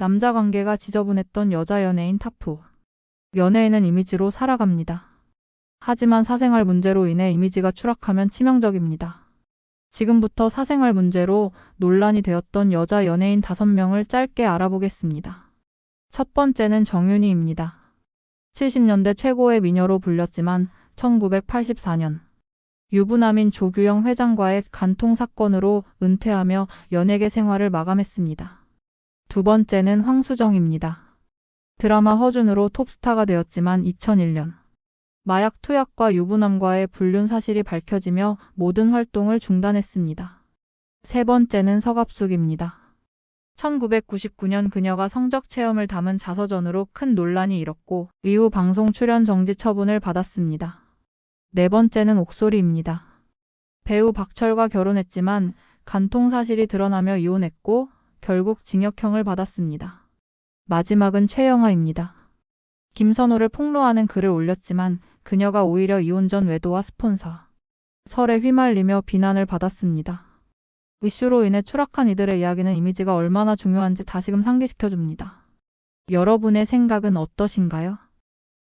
남자 관계가 지저분했던 여자 연예인 타프. 연예인은 이미지로 살아갑니다. 하지만 사생활 문제로 인해 이미지가 추락하면 치명적입니다. 지금부터 사생활 문제로 논란이 되었던 여자 연예인 5명을 짧게 알아보겠습니다. 첫 번째는 정윤희입니다. 70년대 최고의 미녀로 불렸지만 1984년 유부남인 조규영 회장과의 간통 사건으로 은퇴하며 연예계 생활을 마감했습니다. 두 번째는 황수정입니다. 드라마 허준으로 톱스타가 되었지만 2001년 마약 투약과 유부남과의 불륜 사실이 밝혀지며 모든 활동을 중단했습니다. 세 번째는 서갑숙입니다. 1999년 그녀가 성적 체험을 담은 자서전으로 큰 논란이 일었고 이후 방송 출연 정지 처분을 받았습니다. 네 번째는 옥소리입니다. 배우 박철과 결혼했지만 간통 사실이 드러나며 이혼했고 결국 징역형을 받았습니다. 마지막은 최영아입니다. 김선호를 폭로하는 글을 올렸지만 그녀가 오히려 이혼 전 외도와 스폰서, 설에 휘말리며 비난을 받았습니다. 이슈로 인해 추락한 이들의 이야기는 이미지가 얼마나 중요한지 다시금 상기시켜줍니다. 여러분의 생각은 어떠신가요?